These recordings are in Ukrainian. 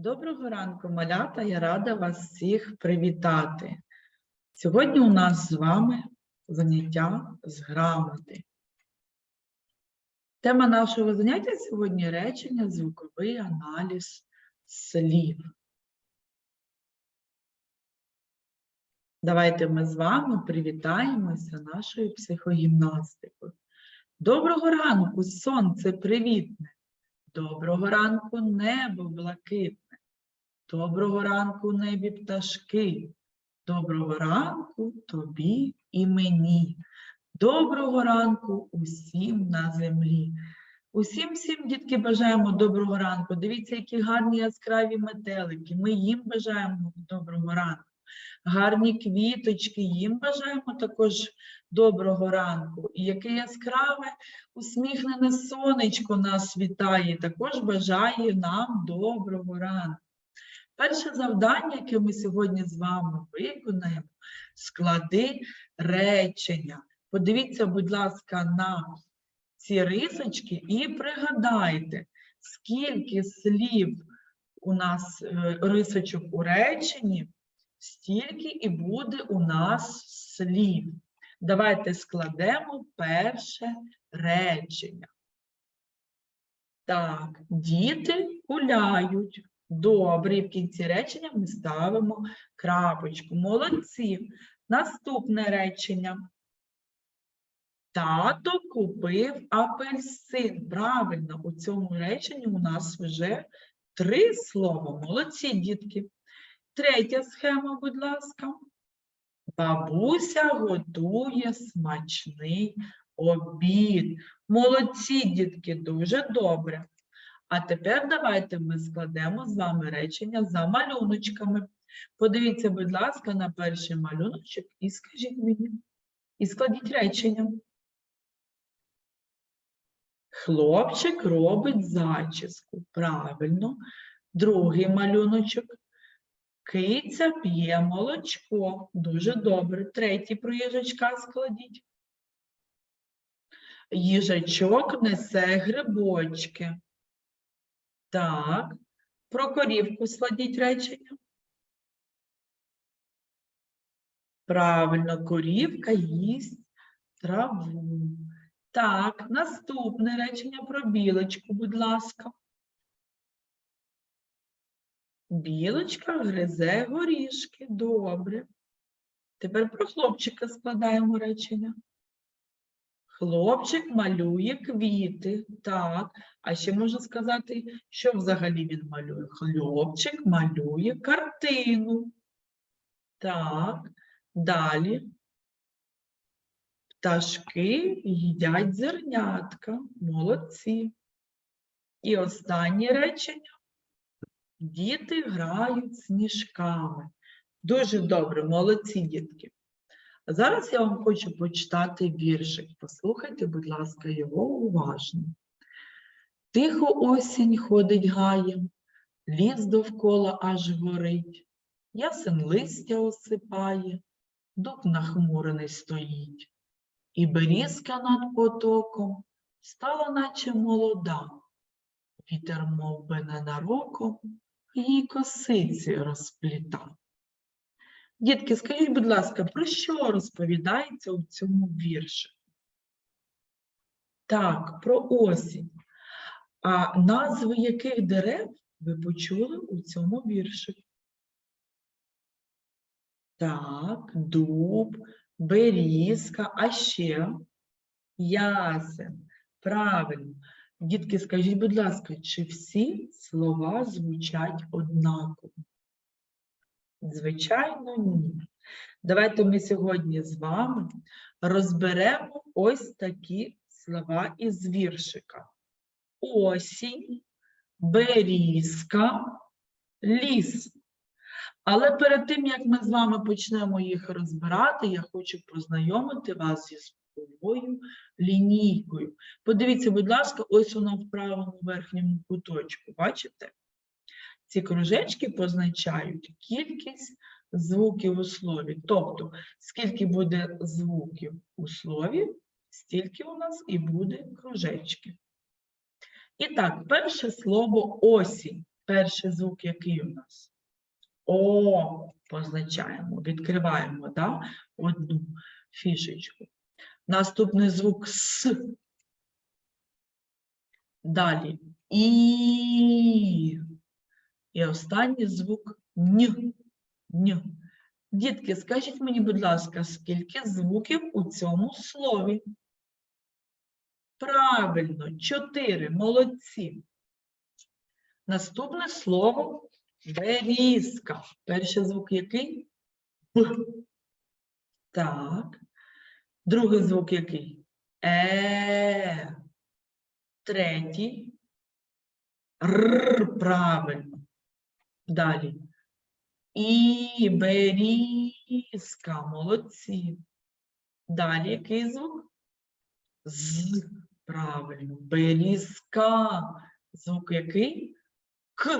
Доброго ранку, малята! Я рада вас всіх привітати. Сьогодні у нас з вами заняття з грамоти. Тема нашого заняття сьогодні речення, звуковий аналіз слів. Давайте ми з вами привітаємося нашою психогімнастикою. Доброго ранку, сонце привітне. Доброго ранку, небо блакитне. Доброго ранку, небі пташки. Доброго ранку тобі і мені. Доброго ранку усім на землі. Усім всім, дітки, бажаємо доброго ранку. Дивіться, які гарні яскраві метелики. Ми їм бажаємо доброго ранку. Гарні квіточки, їм бажаємо також доброго ранку. І яке яскраве усміхнене сонечко нас вітає, також бажає нам доброго ранку. Перше завдання, яке ми сьогодні з вами виконаємо, склади речення. Подивіться, будь ласка, на ці рисочки і пригадайте, скільки слів у нас е, рисочок у реченні, стільки і буде у нас слів. Давайте складемо перше речення. Так, діти гуляють. Добре, і в кінці речення ми ставимо крапочку. Молодці. Наступне речення. Тато купив апельсин. Правильно, у цьому реченні у нас вже три слова. Молодці, дітки. Третя схема, будь ласка. Бабуся готує смачний обід. Молодці, дітки, дуже добре. А тепер давайте ми складемо з вами речення за малюночками. Подивіться, будь ласка, на перший малюночок і скажіть мені. І складіть речення. Хлопчик робить зачіску. Правильно. Другий малюночок. Киця п'є молочко. Дуже добре. Третій про їжачка складіть. Їжачок несе грибочки. Так. Про корівку складіть речення. Правильно, корівка їсть траву. Так, наступне речення про білочку, будь ласка. Білочка гризе горішки. Добре. Тепер про хлопчика складаємо речення. Хлопчик малює квіти. Так. А ще можна сказати, що взагалі він малює. Хлопчик малює картину. Так. Далі. Пташки їдять зернятка. Молодці. І останнє речення. Діти грають сніжками. Дуже добре, молодці дітки. Зараз я вам хочу почитати віршик. Послухайте, будь ласка, його уважно. Тихо осінь ходить гаєм, ліс довкола аж горить, ясен листя осипає, дуб нахмурений стоїть, і берізка над потоком стала наче молода. Вітер мов би ненароком її косиці розплітав. Дітки, скажіть, будь ласка, про що розповідається у цьому вірші? Так, про осінь. А назви яких дерев ви почули у цьому вірші? Так, дуб, берізка, а ще ясен. Правильно. Дітки, скажіть, будь ласка, чи всі слова звучать однаково? Звичайно, ні. Давайте ми сьогодні з вами розберемо ось такі слова із віршика. Осінь, берізка, ліс. Але перед тим, як ми з вами почнемо їх розбирати, я хочу познайомити вас зі звуковою лінійкою. Подивіться, будь ласка, ось воно в правому верхньому куточку. Бачите? Ці кружечки позначають кількість звуків у слові. Тобто, скільки буде звуків у слові, стільки у нас і буде кружечки. І так, перше слово осінь. Перший звук який у нас? О, позначаємо, відкриваємо да? одну фішечку. Наступний звук С. Далі І. І останній звук Н. Н. Дітки, скажіть мені, будь ласка, скільки звуків у цьому слові? Правильно, чотири. Молодці. Наступне слово берізка. Перший звук який? Б. Так. Другий звук який? Е. Третій. Р. Правильно. Далі. І берізка. Молодці. Далі який звук? З. Правильно. Берізка. Звук який? К.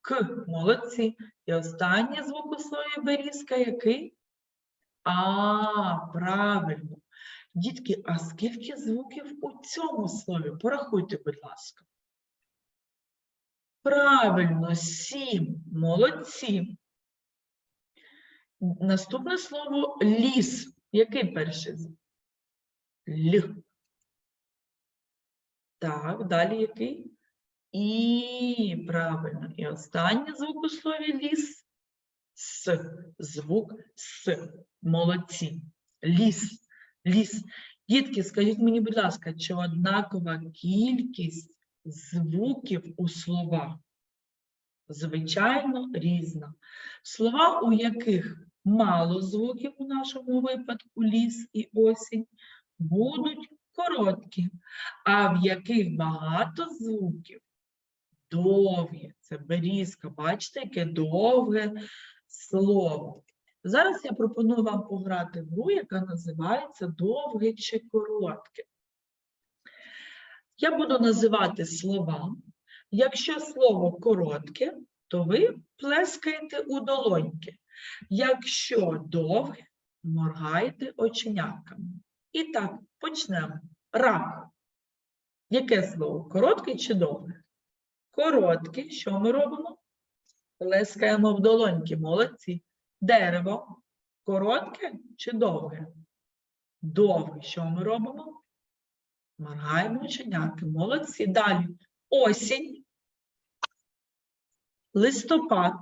К. Молодці. І останній звук у слові берізка який? А, правильно. Дітки, а скільки звуків у цьому слові? Порахуйте, будь ласка. Правильно, сім. Молодці. Наступне слово ліс. Який перший? Л. Так, далі який? І, правильно. І останній звук у слові ліс. С. Звук С. Молодці. Ліс. Ліс. Дітки, скажіть мені, будь ласка, чи однакова кількість звуків у словах? Звичайно, різна. Слова, у яких мало звуків у нашому випадку ліс і осінь, будуть короткі, а в яких багато звуків довгі. Це берізка. Бачите, яке довге слово. Зараз я пропоную вам пограти в гру, яка називається довге чи коротке. Я буду називати слова. Якщо слово коротке, то ви плескаєте у долоньки. Якщо довге, моргаєте оченятками. І так, почнемо. Рак. Яке слово? Коротке чи довге? Коротке. Що ми робимо? Плескаємо в долоньки. Молодці. Дерево. Коротке чи довге? Довге. Що ми робимо? Моргаємо оченяки. Молодці. Далі. Осінь. Листопад.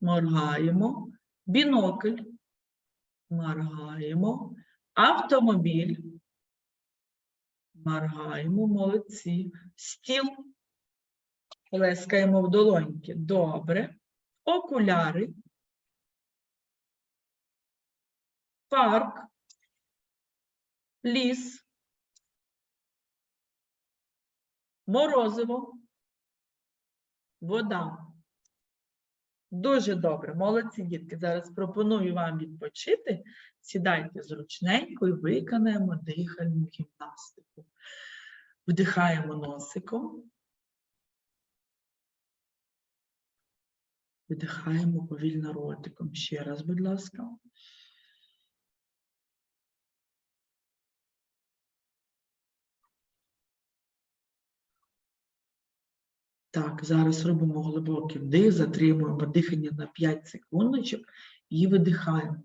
Моргаємо. Бінокль. Моргаємо. Автомобіль. Моргаємо. Молодці. Стіл. Плескаємо в долоньки. Добре. Окуляри. Парк. Ліс. Морозиво. Вода. Дуже добре. Молодці дітки. Зараз пропоную вам відпочити. Сідайте зручненько і виконаємо дихальну гімнастику. Вдихаємо носиком. Видихаємо повільно ротиком. Ще раз, будь ласка. Так, зараз робимо глибокий вдих, затримуємо дихання на 5 секундочок і видихаємо.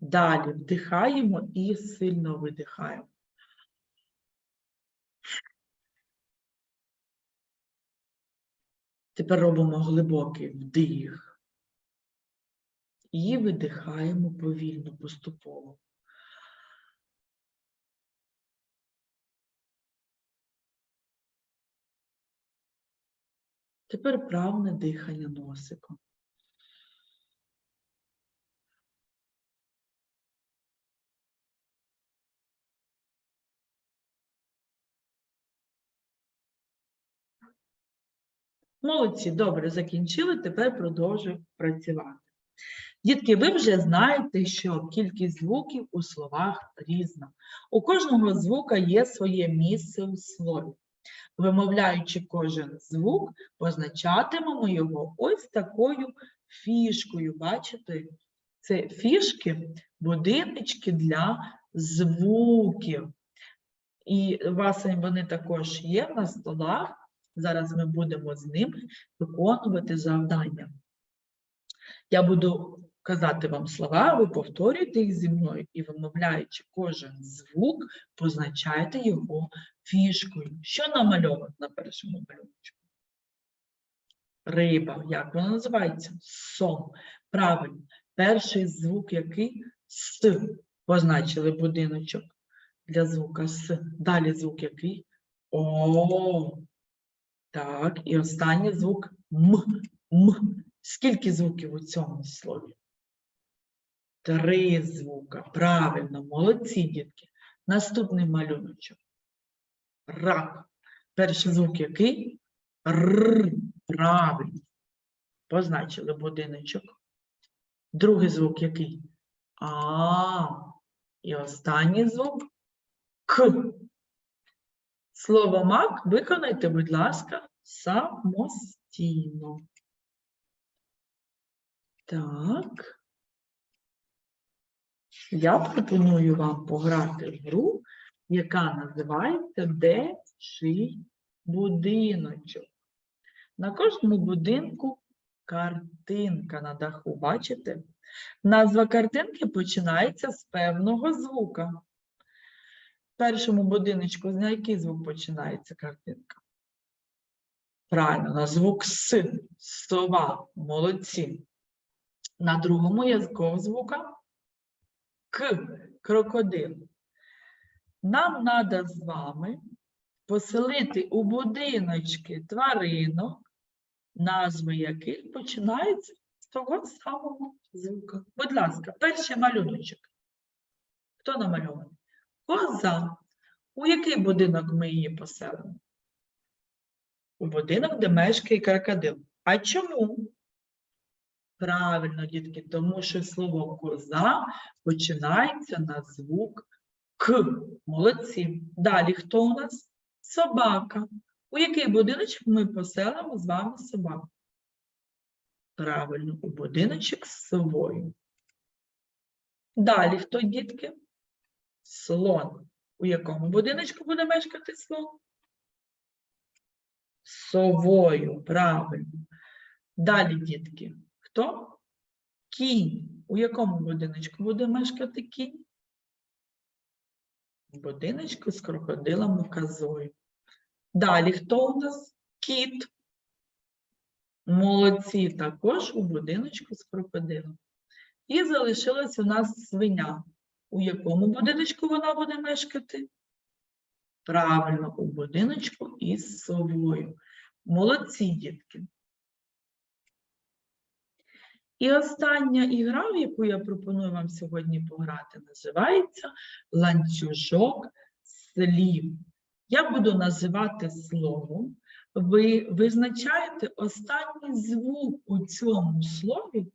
Далі вдихаємо і сильно видихаємо. Тепер робимо глибокий вдих і видихаємо повільно, поступово. Тепер правне дихання носиком. Молодці, добре, закінчили, тепер продовжуємо працювати. Дітки, ви вже знаєте, що кількість звуків у словах різна. У кожного звука є своє місце у слові. Вимовляючи кожен звук, позначатимемо його ось такою фішкою. Бачите? Це фішки, будиночки для звуків. І у вас вони також є на столах. Зараз ми будемо з ними виконувати завдання. Я буду казати вам слова, ви повторюєте їх зі мною і, вимовляючи кожен звук, позначайте його фішкою. Що намальовано на першому малюнку? Риба. Як вона називається? Сон. Правильно. Перший звук який? С. Позначили будиночок для звука С. Далі звук який? О. Так, і останній звук М. М. Скільки звуків у цьому слові? Три звука. Правильно, молодці, дітки. Наступний малюночок. Рак. Перший звук який? Р. Правильно. Позначили будиночок. Другий звук який? А. І останній звук К. Слово мак виконайте, будь ласка, самостійно. Так. Я пропоную вам пограти в гру, яка називається Де чий будиночок. На кожному будинку картинка на даху, бачите? Назва картинки починається з певного звука. В першому будиночку на який звук починається картинка? Правильно, на звук С, сова, молодці. На другому язикового звука К, крокодил. Нам треба з вами поселити у будиночки тваринок, назви яких починаються з того самого звука. Будь ласка, перший малюночок. Хто намальований? Коза. У який будинок ми її поселимо? У будинок, де мешкає крокодил. А чому? Правильно, дітки, тому що слово коза починається на звук К. Молодці. Далі хто у нас? Собака. У який будиночок ми поселимо з вами собаку? Правильно, у будиночок з совою. Далі хто, дітки? Слон. У якому будиночку буде мешкати слон? Совою, правильно. Далі, дітки, хто? Кінь. У якому будиночку буде мешкати кінь? Будиночку з крокодилом і козою. Далі хто у нас? Кіт. Молодці також у будиночку з крокодилом. І залишилась у нас свиня. У якому будиночку вона буде мешкати? Правильно, у будиночку із совою. Молодці, дітки. І остання ігра, в яку я пропоную вам сьогодні пограти, називається ланцюжок слів. Я буду називати слово. Ви визначаєте останній звук у цьому слові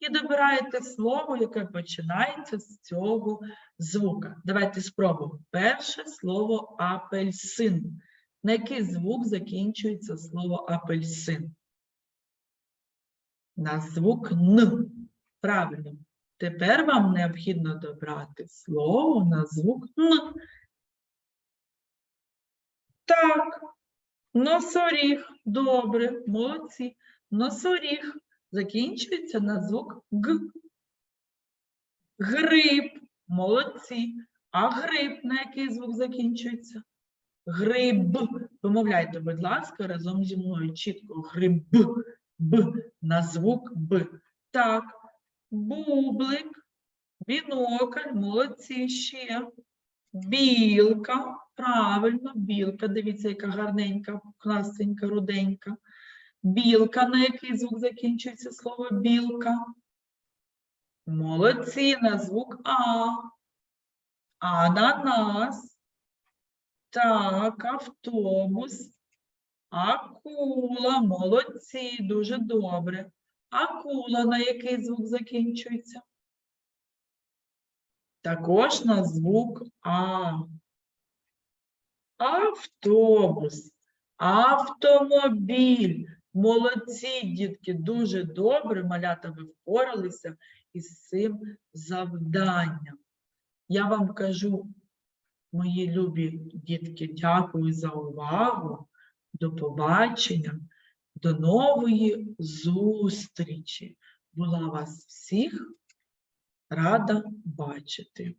і добираєте слово, яке починається з цього звука. Давайте спробуємо. Перше слово апельсин. На який звук закінчується слово апельсин? На звук Н. Правильно. Тепер вам необхідно добрати слово на звук Н. Так, носоріг. Добре, молодці. Носоріг закінчується на звук Г. Гриб. Молодці. А гриб на який звук закінчується? Гриб. Вимовляйте, будь ласка, разом зі мною чітко. Гриб. Б на звук Б. Так. Бублик. Бінокль. Молодці ще. Білка. Правильно, білка. Дивіться, яка гарненька, класенька, руденька. Білка, на який звук закінчується слово білка? Молодці на звук А. Ананас. Так, автобус. Акула. Молодці, дуже добре. Акула, на який звук закінчується? Також на звук А. Автобус. Автомобіль. Молодці, дітки, дуже добре, малята, ви впоралися. із цим завданням. Я вам кажу, мої любі дітки, дякую за увагу. До побачення, до нової зустрічі. Була вас всіх рада бачити.